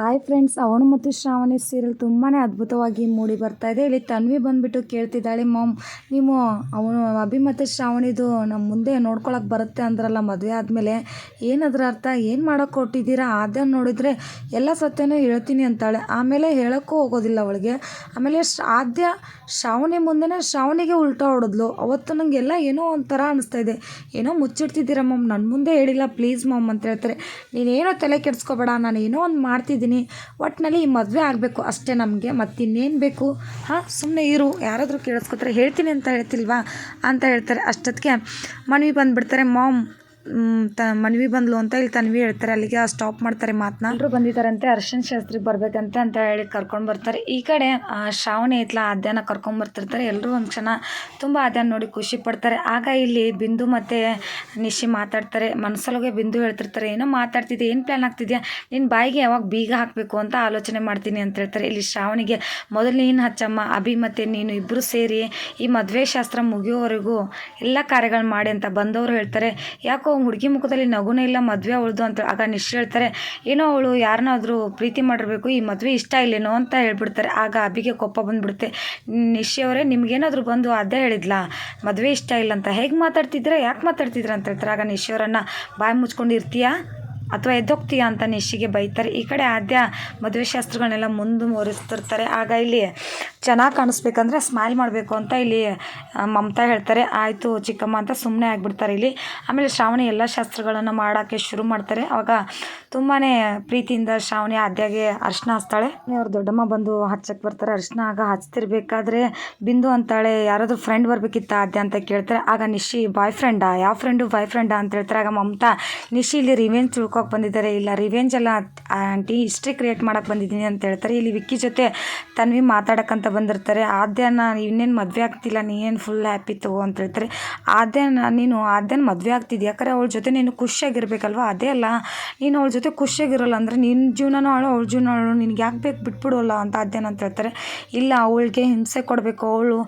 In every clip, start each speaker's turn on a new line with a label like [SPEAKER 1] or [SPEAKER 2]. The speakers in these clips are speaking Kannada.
[SPEAKER 1] は ಹಾಯ್ ಫ್ರೆಂಡ್ಸ್, ಅವನು ಮತ್ತು ಶ್ರಾವಣಿ ಸೀರಿಯಲ್ ತುಂಬಾ ಅದ್ಭುತವಾಗಿ ಮೂಡಿ ಬರ್ತಾ ಇದೆ. ಇಲ್ಲಿ ತನ್ವಿ ಬಂದುಬಿಟ್ಟು ಕೇಳ್ತಿದ್ದಾಳೆ, ಮಾಮ್, ನೀವು ಅವನು ಅಭಿ ಮತ್ತು ಶ್ರಾವಣಿದು ನಮ್ಮ ಮುಂದೆ ನೋಡ್ಕೊಳಕ್ಕೆ ಬರುತ್ತೆ ಅಂದ್ರಲ್ಲ ಮದುವೆ ಆದಮೇಲೆ. ಏನದ್ರ ಅರ್ಥ? ಏನು ಮಾಡೋಕೆ ಕೊಟ್ಟಿದ್ದೀರಾ ಆದ್ಯ ನೋಡಿದರೆ ಎಲ್ಲ ಸತ್ಯನೂ ಹೇಳ್ತೀನಿ ಅಂತಾಳೆ. ಆಮೇಲೆ ಹೇಳೋಕ್ಕೂ ಹೋಗೋದಿಲ್ಲ ಅವಳಿಗೆ. ಆಮೇಲೆ ಆದ್ಯ ಶ್ರಾವಣಿ ಮುಂದೆನೇ ಶ್ರಾವಣಿಗೆ ಉಲ್ಟಾ ಹೊಡೆದ್ಲು. ಅವತ್ತು ನನಗೆಲ್ಲ ಏನೋ ಒಂಥರ ಅನಿಸ್ತಾ ಇದೆ. ಏನೋ ಮುಚ್ಚಿಡ್ತಿದ್ದೀರಾ ಮಮ್? ನನ್ನ ಮುಂದೆ ಹೇಳಿಲ್ಲ, ಪ್ಲೀಸ್ ಮಮ್ ಅಂತ ಹೇಳ್ತಾರೆ. ನೀನೇನೋ ತಲೆ ಕೆಡಿಸ್ಕೋಬೇಡ ನಾನು ಏನೋ ಒಂದು ಮಾಡ್ತಿದ್ದೀನಿ. ಒಟ್ಟಿನಲ್ಲಿ ಈ ಮದುವೆ ಆಗಬೇಕು ಅಷ್ಟೇ ನಮಗೆ, ಮತ್ತಿನ್ನೇನು ಬೇಕು? ಹಾಂ ಸುಮ್ಮನೆ ಇರು, ಯಾರಾದರೂ ಕೇಳಿಸ್ಕೊತಾರೆ, ಹೇಳ್ತೀನಿ ಅಂತ ಹೇಳ್ತಿಲ್ವಾ? ಅಂತ ಹೇಳ್ತಾರೆ. ಅಷ್ಟೊತ್ತಿಗೆ ಮನವಿ ಬಂದುಬಿಡ್ತಾರೆ, ಮಾಮ್ ತ ಮನ್ವಿ ಬಂದ್ಲು ಅಂತ ಇಲ್ಲಿ ತನ್ವಿ ಹೇಳ್ತಾರೆ. ಅಲ್ಲಿಗೆ ಸ್ಟಾಪ್ ಮಾಡ್ತಾರೆ ಮಾತನ್ನ ಎಲ್ಲರೂ ಬಂದಿದ್ದಾರಂತೆ, ಅರ್ಶನ್ ಶಾಸ್ತ್ರಿಗೆ ಬರ್ಬೇಕಂತೆ ಅಂತ ಹೇಳಿ ಕರ್ಕೊಂಡು ಬರ್ತಾರೆ. ಈ ಕಡೆ ಶ್ರಾವಣಿ ಐತ್ಲ ಆದ್ಯಾನ ಕರ್ಕೊಂಡು ಬರ್ತಿರ್ತಾರೆ. ಎಲ್ಲರೂ ಒಂದು ಕ್ಷಣ ತುಂಬ ಆದ್ಯಾನ ನೋಡಿ ಖುಷಿ ಪಡ್ತಾರೆ. ಆಗ ಇಲ್ಲಿ ಬಿಂದು ಮತ್ತು ನಿಶಿ ಮಾತಾಡ್ತಾರೆ. ಮನಸ್ಸೊಳಗೆ ಬಿಂದು ಹೇಳ್ತಿರ್ತಾರೆ, ಏನೋ ಮಾತಾಡ್ತಿದ್ದೆ, ಏನು ಪ್ಲ್ಯಾನ್ ಆಗ್ತಿದ್ಯಾ? ನಿನ್ನ ಬಾಯಿಗೆ ಯಾವಾಗ ಬೀಗ ಹಾಕಬೇಕು ಅಂತ ಆಲೋಚನೆ ಮಾಡ್ತೀನಿ ಅಂತ ಹೇಳ್ತಾರೆ. ಇಲ್ಲಿ ಶ್ರಾವಣಿಗೆ, ಮೊದಲು ನೀನು ಹಚ್ಚಮ್ಮ, ಅಭಿ ಮತ್ತು ನೀನು ಇಬ್ಬರು ಸೇರಿ ಈ ಮದುವೆ ಶಾಸ್ತ್ರ ಮುಗಿಯೋವರೆಗೂ ಎಲ್ಲ ಕಾರ್ಯಗಳು ಮಾಡಿ ಅಂತ ಬಂದವರು ಹೇಳ್ತಾರೆ. ಯಾಕೋ ಹುಡುಗಿ ಮುಖದಲ್ಲಿ ನಗುನೇ ಇಲ್ಲ, ಮದುವೆ ಅವಳದು ಅಂತ ಆಗ ನಿಶ್ ಹೇಳ್ತಾರೆ, ಏನೋ ಅವಳು ಯಾರನ್ನಾದರೂ ಪ್ರೀತಿ ಮಾಡಿರಬೇಕು, ಈ ಮದುವೆ ಇಷ್ಟ ಇಲ್ಲೇನೋ ಅಂತ ಹೇಳ್ಬಿಡ್ತಾರೆ. ಆಗ ಅಭಿಗೆ ಕೋಪ ಬಂದ್ಬಿಡುತ್ತೆ. ನಿಶಿ ಅವರೇ, ನಿಮ್ಗೇನಾದರೂ ಬಂದು ಅದೇ ಹೇಳಿದ್ಲಾ? ಮದುವೆ ಇಷ್ಟ ಇಲ್ಲ ಅಂತ, ಹೇಗೆ ಮಾತಾಡ್ತಿದ್ರೆ ಯಾಕೆ ಮಾತಾಡ್ತಿದ್ರೆ ಅಂತ ಹೇಳ್ತಾರೆ. ಆಗ ನಿಶಿ ಅವರನ್ನು ಬಾಯಿ ಮುಚ್ಕೊಂಡು, ಇರ್ತೀಯಾ? ಅಥವಾ ಎದ್ದೋಗ್ತೀಯ ಅಂತ ನಿಶಿಗೆ ಬೈತಾರೆ. ಈ ಕಡೆ ಆದ್ಯ ಮದುವೆ ಶಾಸ್ತ್ರಗಳನ್ನೆಲ್ಲ ಮುಂದುವರಿಸ್ತಿರ್ತಾರೆ ಆಗ ಇಲ್ಲಿ ಚೆನ್ನಾಗಿ ಕಾಣಿಸ್ಬೇಕಂದ್ರೆ ಸ್ಮೈಲ್ ಮಾಡಬೇಕು ಅಂತ ಇಲ್ಲಿ ಮಮತಾ ಹೇಳ್ತಾರೆ. ಆಯಿತು ಚಿಕ್ಕಮ್ಮ ಅಂತ ಸುಮ್ಮನೆ ಆಗಿಬಿಡ್ತಾರೆ ಇಲ್ಲಿ. ಆಮೇಲೆ ಶ್ರಾವಣಿ ಎಲ್ಲ ಶಾಸ್ತ್ರಗಳನ್ನು ಮಾಡೋಕ್ಕೆ ಶುರು ಮಾಡ್ತಾರೆ. ಅವಾಗ ತುಂಬಾ ಪ್ರೀತಿಯಿಂದ ಶ್ರಾವಣಿ ಆದ್ಯಾಗೆ ಅರ್ಶನ ಹಚ್ತಾಳೆ ಅವ್ರ ದೊಡ್ಡಮ್ಮ ಬಂದು ಹಚ್ಚಕ್ಕೆ ಬರ್ತಾರೆ. ಅರ್ಶನ ಆಗ ಹಚ್ತಿರ್ಬೇಕಾದ್ರೆ ಬಿಂದು ಅಂತಾಳೆ, ಯಾರಾದರೂ ಫ್ರೆಂಡ್ ಬರಬೇಕಿತ್ತ ಆದ್ಯ ಅಂತ ಕೇಳ್ತಾರೆ. ಆಗ ನಿಶಿ ಬಾಯ್ ಫ್ರೆಂಡಾ ಯಾವ ಫ್ರೆಂಡು ಬಾಯ್ ಫ್ರೆಂಡಾ ಅಂತ ಹೇಳ್ತಾರೆ. ಆಗ ಮಮತಾ, ನಿಶಿ, ಇಲ್ಲಿ ರಿವೆಂಜ್ ತಿಳ್ಕೊಕ್ ಬಂದಿದ್ದಾರೆ. ಇಲ್ಲ ರಿವೆಂಜ್ ಎಲ್ಲ ಆಂಟಿ ಹಿಸ್ಟ್ರಿ ಕ್ರಿಯೇಟ್ ಮಾಡಕ್ಕೆ ಬಂದಿದ್ದೀನಿ ಅಂತ ಹೇಳ್ತಾರೆ. ಇಲ್ಲಿ ವಿಕ್ಕಿ ಜೊತೆ ತನ್ವಿ ಮಾತಾಡೋಕ್ಕಂತ ಬಂದಿರ್ತಾರೆ. ಆದ್ಯನ, ಇನ್ನೇನು ಮದುವೆ ಆಗ್ತಿಲ್ಲ, ನೀನೇನು ಫುಲ್ ಹ್ಯಾಪಿ ತಗೋ ಅಂತ ಹೇಳ್ತಾರೆ. ಆದ್ಯನ, ನೀನು, ಆದ್ಯನ ಮದುವೆ ಆಗ್ತಿದ್ಯಾ? ಯಾಕಂದರೆ ಅವಳ ಜೊತೆ ನೀನು ಖುಷಿಯಾಗಿರ್ಬೇಕಲ್ವ? ಅದೇ ಅಲ್ಲ, ನೀನು ಅವಳ ಜೊತೆ ಖುಷಿಯಾಗಿರಲ್ಲ ಅಂದರೆ ನಿನ್ನ ಜೀವನನೂ ಅವಳು ಅವಳ ಜೀವನ ಅವಳು ನಿನಗೆ ಯಾಕೆ ಬೇಕು ಬಿಟ್ಬಿಡೋಲ್ಲ ಅಂತ ಆದ್ಯನ ಅಂತ ಹೇಳ್ತಾರೆ. ಇಲ್ಲ, ಅವಳಿಗೆ ಹಿಂಸೆ ಕೊಡಬೇಕು. ಅವಳು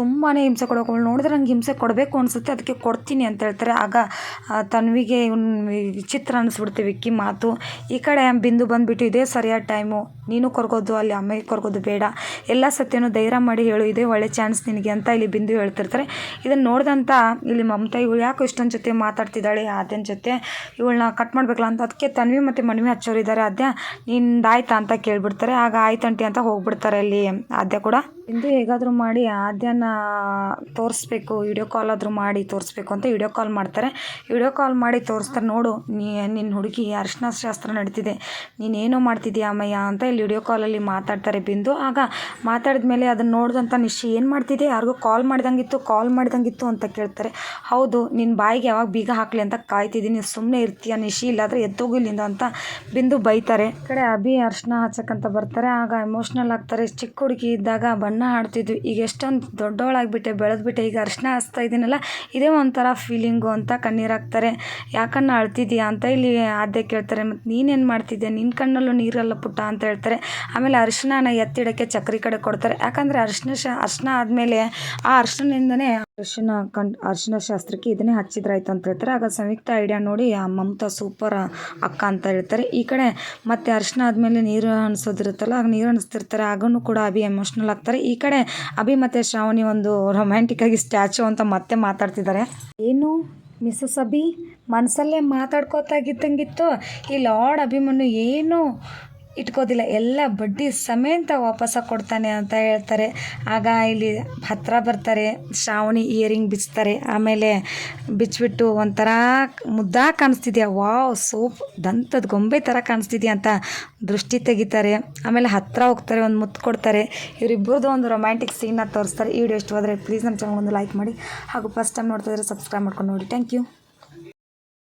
[SPEAKER 1] ತುಂಬಾ ಹಿಂಸೆ ಕೊಡಬೇಕು. ಅವಳು ನೋಡಿದ್ರೆ ನಂಗೆ ಹಿಂಸೆ ಕೊಡಬೇಕು ಅನಿಸುತ್ತೆ, ಅದಕ್ಕೆ ಕೊಡ್ತೀನಿ ಅಂತ ಹೇಳ್ತಾರೆ. ಆಗ ತನ್ವಿಗೆ ಇವ್ನು ವಿಚಿತ್ರ ಅನ್ನಿಸ್ಬಿಡ್ತು ವಿಕ್ಕಿ ಮಾತು. ಈ ಕಡೆ ಬಿಂದು ಬಂದುಬಿಟ್ಟು ಇದೇ ಸರಿಯಾದ ಟೈಮು. ನೀನು ಕೊರ್ಗೋದು, ಅಲ್ಲಿ ಅಮ್ಮಗೆ ಕೊರ್ಗೋದು ಬೇಡ. ಎಲ್ಲ ಸತ್ಯನೂ ಧೈರ್ಯ ಮಾಡಿ ಹೇಳು, ಇದೇ ಒಳ್ಳೆ ಚಾನ್ಸ್ ನಿನಗೆ ಅಂತ ಇಲ್ಲಿ ಬಿಂದು ಹೇಳ್ತಿರ್ತಾರೆ. ಇದನ್ನು ನೋಡಿದಂಥ ಇಲ್ಲಿ ಮಮತಾ ಇವಳು ಯಾಕೋ ಇಷ್ಟೊಂದು ಜೊತೆ ಮಾತಾಡ್ತಿದ್ದಾಳೆ, ಆದ್ಯನ ಜೊತೆ. ಇವಳನ್ನ ಕಟ್ ಮಾಡಬೇಕಲ್ಲ ಅಂತ ಅದಕ್ಕೆ ತನ್ವಿ ಮತ್ತು ಮನ್ವಿ ಹಚ್ಚೋರಿದ್ದಾರೆ. ಆದ್ಯ, ನಿಂದಾಯ್ತಾ ಅಂತ ಕೇಳಿಬಿಡ್ತಾರೆ. ಆಗ ಆಯ್ತಂಟಿ ಅಂತ ಹೋಗ್ಬಿಡ್ತಾರೆ ಅಲ್ಲಿ ಆದ್ಯ ಕೂಡ. ಇಂದು ಹೇಗಾದರೂ ಮಾಡಿ, ಆದ್ಯನ ತೋರಿಸ್ಬೇಕು. ವಿಡಿಯೋ ಕಾಲ್ ಆದರೂ ಮಾಡಿ ತೋರಿಸ್ಬೇಕು ಅಂತ ವಿಡಿಯೋ ಕಾಲ್ ಮಾಡ್ತಾರೆ. ವಿಡಿಯೋ ಕಾಲ್ ಮಾಡಿ ತೋರಿಸ್ತಾರೆ. ನೋಡು, ನೀ ನಿನ್ನ ಹುಡುಗಿ ಅರ್ಶಿನ ಶಾಸ್ತ್ರ ನಡೀತಿದೆ. ನೀನೇನೋ ಮಾಡ್ತಿದ್ದೀಯ ಅಮ್ಮಯ್ಯ ಅಂತ ಇಲ್ಲಿ ವಿಡಿಯೋ ಕಾಲಲ್ಲಿ ಮಾತಾಡ್ತಾರೆ ಬಿಂದು. ಆಗ ಮಾತಾಡಿದ ಮೇಲೆ ಅದನ್ನು ನೋಡಿದಂಥ ನಿಶಿ, ಏನು ಮಾಡ್ತಿದ್ದೆ? ಯಾರಿಗೂ ಕಾಲ್ ಮಾಡ್ದಂಗಿತ್ತು ಕಾಲ್ ಮಾಡ್ದಂಗಿತ್ತು ಅಂತ ಕೇಳ್ತಾರೆ. ಹೌದು ನಿನ್ನ ಬಾಯಿಗೆ ಯಾವಾಗ ಬೀಗ ಹಾಕಲಿ ಅಂತ ಕಾಯ್ತಿದ್ದೀನಿ. ಸುಮ್ಮನೆ ಇರ್ತೀಯ ನಿಶಿ? ಇಲ್ಲಾದರೆ ಎದ್ದೋಗು ಇಲ್ಲಿಂದ ಅಂತ ಬಿಂದು ಬೈತಾರೆ. ಈ ಕಡೆ ಅಭಿ, ಅರ್ಶಿನ ಹಚ್ಚಕ್ಕಂತ ಬರ್ತಾರೆ. ಆಗ ಎಮೋಷ್ನಲ್ ಆಗ್ತಾರೆ. ಚಿಕ್ಕ ಹುಡುಗಿ ಇದ್ದಾಗ ಬಣ್ಣ ಆಡ್ತಿದ್ವಿ ಈಗ ಎಷ್ಟೊಂದು ದೊಡ್ಡವಳಾಗ್ಬಿಟ್ಟೆ, ಬೆಳೆದ್ಬಿಟ್ಟೆ. ಈಗ ಅರ್ಶಿನ ಹಚ್ತಾ ಇದ್ದೀನಲ್ಲ ಇದೇ ಒಂಥರ ಫೀಲಿಂಗು ಅಂತ ಕಣ್ಣೀರಾಗ್ತಾರೆ ಯಾಕನ್ನ ಅಳ್ತಿದ್ದೀಯಾ ಅಂತ ಇಲ್ಲಿ ಆದ್ಯ ಕೇಳ್ತಾರೆ ಮತ್ತು ನೀನೇನು ಮಾಡ್ತಿದ್ದೆ ನಿನ್ನ ಕಣ್ಣಲ್ಲೂ ನೀರಲ್ಲ ಪುಟ್ಟ ಅಂತ ಹೇಳ್ತಾರೆ. ಆಮೇಲೆ ಅರಿಶಿನ ಎತ್ತಿಡೋಕ್ಕೆ ಚಕ್ರಿ ಕಡೆ ಕೊಡ್ತಾರೆ. ಯಾಕಂದರೆ ಅರಿಶಿನ ಶಾ, ಅರಿಶಿನ ಆದಮೇಲೆ ಆ ಅರಿಶಿನಿಂದನೇ ಅರ್ಶಿನ ಕಂಡು, ಅರಿಶಿನ ಶಾಸ್ತ್ರಕ್ಕೆ ಇದನ್ನೇ ಹಚ್ಚಿದ್ರಾಯ್ತು ಅಂತ ಹೇಳ್ತಾರೆ. ಆಗ ಸಂಯುಕ್ತ ಐಡಿಯಾ ನೋಡಿ, ಆ ಮಮತಾ ಸೂಪರ್ ಅಕ್ಕ ಅಂತ ಹೇಳ್ತಾರೆ. ಈ ಕಡೆ ಮತ್ತೆ ಅರಿಶಿನ ಆದಮೇಲೆ ನೀರು ಅನಿಸೋದಿರುತ್ತಲ್ಲ, ಆಗ ನೀರು ಅನಿಸ್ತಿರ್ತಾರೆ. ಆಗೂ ಕೂಡ ಅಭಿ ಎಮೋಷ್ನಲ್ ಆಗ್ತಾರೆ. ಈ ಕಡೆ ಅಭಿ ಮತ್ತು ಶ್ರಾವಣಿ ಒಂದು ರೊಮ್ಯಾಂಟಿಕ್ ಆಗಿ ಸ್ಟ್ಯಾಚು ಅಂತ ಮತ್ತೆ ಮಾತಾಡ್ತಿದ್ದಾರೆ. ಏನು? ಮಿಸಸ್ ಅಭಿ ಮನಸ್ಸಲ್ಲೇ ಮಾತಾಡ್ಕೋತಾಗಿದ್ದಂಗಿತ್ತು ಈ ಲಾರ್ಡ್ ಅಭಿಮನ್ಯು ಏನು ಇಟ್ಕೋದಿಲ್ಲ. ಎಲ್ಲ ಬಡ್ಡಿ ಸಮೇತ ವಾಪಸ್ಸು ಕೊಡ್ತಾನೆ ಅಂತ ಹೇಳ್ತಾರೆ. ಆಗ ಇಲ್ಲಿ ಹತ್ರ ಬರ್ತಾರೆ, ಶ್ರಾವಣಿ ಇಯರಿಂಗ್ ಬಿಚ್ತಾರೆ. ಆಮೇಲೆ ಬಿಚ್ಚಿಬಿಟ್ಟು ಒಂಥರ ಮುದ್ದಾ ಕಾಣಿಸ್ತಿದ್ಯಾ? ವಾವ್, ಸೋಪ್, ದಂತದ ಗೊಂಬೆ ಥರ ಕಾಣಿಸ್ತಿದ್ಯಾ ಅಂತ ದೃಷ್ಟಿ ತೆಗಿತಾರೆ. ಆಮೇಲೆ ಹತ್ತಿರ ಹೋಗ್ತಾರೆ, ಒಂದು ಮುತ್ತು ಕೊಡ್ತಾರೆ. ಇವರಿಬ್ಬರದ್ದು ಒಂದು ರೊಮ್ಯಾಂಟಿಕ್ ಸೀನ್ನ ತೋರಿಸ್ತಾರೆ. ಈ ವಿಡಿಯೋ ಹೋದರೆ ಪ್ಲೀಸ್ ನಮ್ಮ ಚಾನಲ್ ಒಂದು ಲೈಕ್ ಮಾಡಿ. ಹಾಗೂ ಫಸ್ಟ್ ಟೈಮ್ ನೋಡ್ತಾ ಸಬ್ಸ್ಕ್ರೈಬ್ ಮಾಡ್ಕೊಂಡು ನೋಡಿ. Thank you